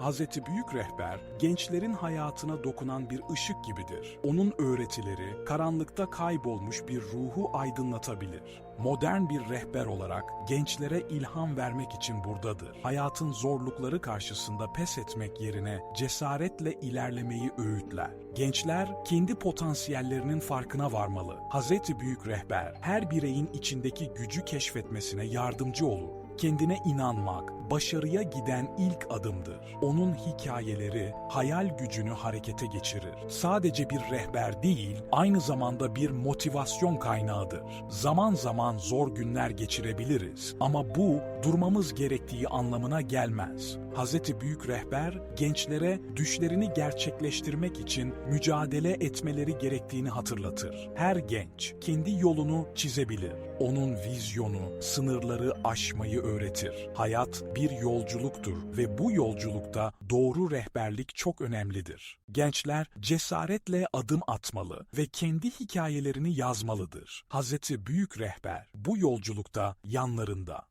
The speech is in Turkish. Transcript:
Hazreti Büyük Rehber, gençlerin hayatına dokunan bir ışık gibidir. Onun öğretileri, karanlıkta kaybolmuş bir ruhu aydınlatabilir. Modern bir rehber olarak gençlere ilham vermek için buradadır. Hayatın zorlukları karşısında pes etmek yerine cesaretle ilerlemeyi öğütler. Gençler kendi potansiyellerinin farkına varmalı. Hazreti Büyük Rehber her bireyin içindeki gücü keşfetmesine yardımcı olur. Kendine inanmak, başarıya giden ilk adımdır. Onun hikayeleri hayal gücünü harekete geçirir. Sadece bir rehber değil, aynı zamanda bir motivasyon kaynağıdır. Zaman zaman zor günler geçirebiliriz ama bu durmamız gerektiği anlamına gelmez. Hazreti Büyük Rehber gençlere düşlerini gerçekleştirmek için mücadele etmeleri gerektiğini hatırlatır. Her genç kendi yolunu çizebilir. Onun vizyonu sınırları aşmayı öğretir. Hayat bir yolculuktur ve bu yolculukta doğru rehberlik çok önemlidir. Gençler cesaretle adım atmalı ve kendi hikayelerini yazmalıdır. Hazreti Büyük Rehber bu yolculukta yanlarında.